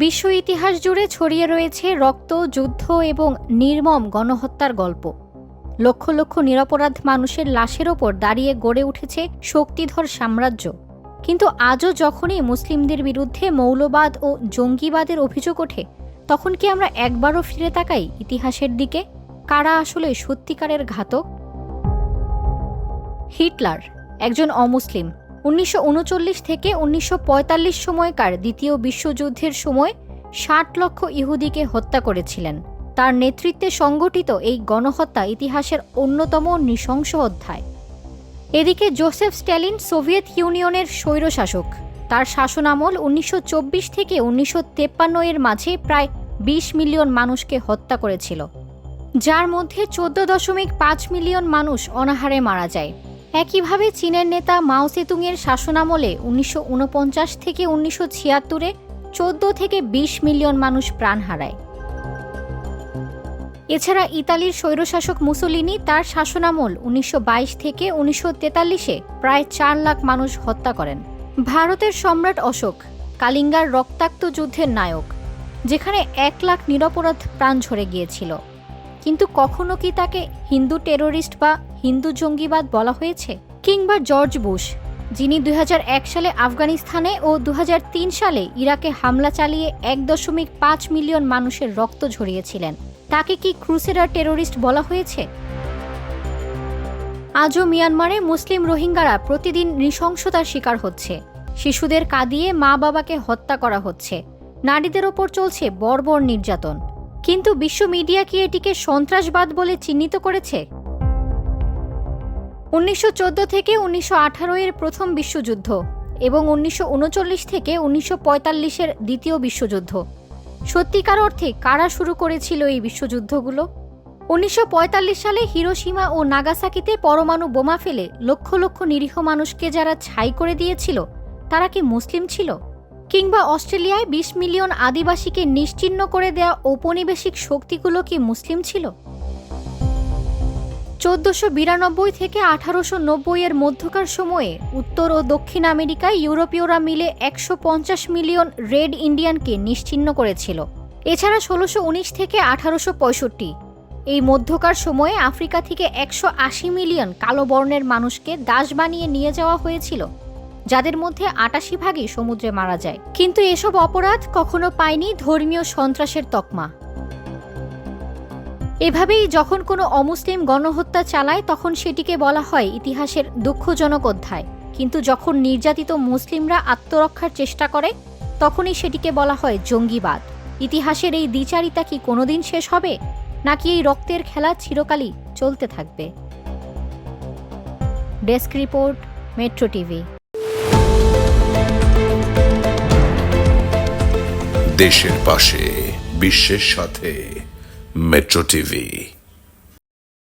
বিশ্ব ইতিহাস জুড়ে ছড়িয়ে রয়েছে রক্ত, যুদ্ধ এবং নির্মম গণহত্যার গল্প। লক্ষ লক্ষ নিরপরাধ মানুষের লাশের ওপর দাঁড়িয়ে গড়ে উঠেছে শক্তিধর সাম্রাজ্য। কিন্তু আজও যখনই মুসলিমদের বিরুদ্ধে মৌলবাদ ও জঙ্গিবাদের অভিযোগ ওঠে, তখন কি আমরা একবারও ফিরে তাকাই ইতিহাসের দিকে? কারা আসলে সত্যিকারের ঘাতক? হিটলার, একজন অমুসলিম। উনিশশো উনচল্লিশ থেকে উনিশশো পঁয়তাল্লিশ সময়কার দ্বিতীয় বিশ্বযুদ্ধের সময় ষাট লক্ষ ইহুদিকে হত্যা করেছিলেন। তার নেতৃত্বে সংগঠিত এই গণহত্যা ইতিহাসের অন্যতম নৃশংস অধ্যায়। এদিকে জোসেফ স্ট্যালিন সোভিয়েত ইউনিয়নের স্বৈরশাসক। তার শাসনামল উনিশশো চব্বিশ থেকে উনিশশো এর মাঝে প্রায় বিশ মিলিয়ন মানুষকে হত্যা করেছিল। যার মধ্যে চোদ্দ দশমিক পাঁচ মিলিয়ন মানুষ অনাহারে মারা যায়। একইভাবে চীনের নেতা মাও সেতুংয়ের শাসনামলে উনিশশো উনপঞ্চাশ থেকে উনিশশো ছিয়াত্তরে চোদ্দ থেকে বিশ মিলিয়ন মানুষ প্রাণ হারায়। এছাড়া ইতালির স্বৈরশাসক মুসোলিনি তার শাসনামল উনিশশো বাইশ থেকে উনিশশো প্রায় চার লাখ মানুষ হত্যা করেন। ভারতের সম্রাট অশোক কালিঙ্গার রক্তাক্ত যুদ্ধের নায়ক, যেখানে এক লাখ নিরপরাধ প্রাণ ঝরে গিয়েছিল। কিন্তু কখনো কি তাকে হিন্দু টেরোরিস্ট বা হিন্দু জঙ্গিবাদ বলা হয়েছে কিংবা জর্জ বুশ, যিনি দুই হাজার এক সালে আফগানিস্তানে ও দু হাজার তিন সালে ইরাকে হামলা চালিয়ে এক দশমিক পাঁচ মিলিয়ন মানুষের রক্ত ঝরিয়েছিলেন। তাকে কি ক্রুসেডার টেরোরিস্ট বলা হয়েছে? আজও মিয়ানমারে মুসলিম রোহিঙ্গারা প্রতিদিন নৃশংসতার শিকার হচ্ছে। শিশুদের কাঁদিয়ে মা বাবাকে হত্যা করা হচ্ছে। নারীদের ওপর চলছে বর্বর নির্যাতন। কিন্তু বিশ্ব মিডিয়া কি এটিকে সন্ত্রাসবাদ বলে চিহ্নিত করেছে? উনিশশো চোদ্দ থেকে উনিশশো আঠারো এর প্রথম বিশ্বযুদ্ধ এবং উনিশশো উনচল্লিশ থেকে উনিশশো এর দ্বিতীয় বিশ্বযুদ্ধ। সত্যিকার অর্থে কারা শুরু করেছিল এই বিশ্বযুদ্ধগুলো? উনিশশো পঁয়তাল্লিশ সালে হিরোসীমা ও নাগাসাকিতে পরমাণু বোমা ফেলে লক্ষ লক্ষ নিরীহ মানুষকে যারা ছাই করে দিয়েছিল, তারা কি মুসলিম ছিল? কিংবা অস্ট্রেলিয়ায় বিশ মিলিয়ন আদিবাসীকে নিশ্চিহ্ন করে দেয়া ঔপনিবেশিক শক্তিগুলো কি মুসলিম ছিল? চোদ্দশো বিরানব্বই থেকে আঠারোশো নব্বই এর মধ্যকার সময়ে উত্তর ও দক্ষিণ আমেরিকায় ইউরোপীয়রা মিলে একশো পঞ্চাশ মিলিয়ন রেড ইন্ডিয়ানকে নিশ্চিহ্ন করেছিল। এছাড়া ষোলোশো উনিশ থেকে আঠারোশো পঁয়ষট্টি, এই মধ্যকার সময়ে আফ্রিকা থেকে একশো আশি মিলিয়ন কালো বর্ণের মানুষকে দাস বানিয়ে নিয়ে যাওয়া হয়েছিল, যাদের মধ্যে আটাশি ভাগই সমুদ্রে মারা যায়। কিন্তু এসব অপরাধ কখনো পায়নি ধর্মীয় সন্ত্রাসের তকমা। এভাবেই যখন কোনো অমুসলিম গণহত্যা চালায়, তখন সেটিকে বলা হয় ইতিহাসের দুঃখজনক অধ্যায়। কিন্তু যখন নির্যাতিত মুসলিমরা আত্মরক্ষার চেষ্টা করে, তখনই সেটিকে বলা হয় জঙ্গিবাদ। ইতিহাসের এই দ্বিচারিতা কি কোনোদিন শেষ হবে? নাকি এই রক্তের খেলা চিরকালই চলতে থাকবে? Desk report, metro TV. দেশের পাশে, বিশ্বের সাথে। Metro TV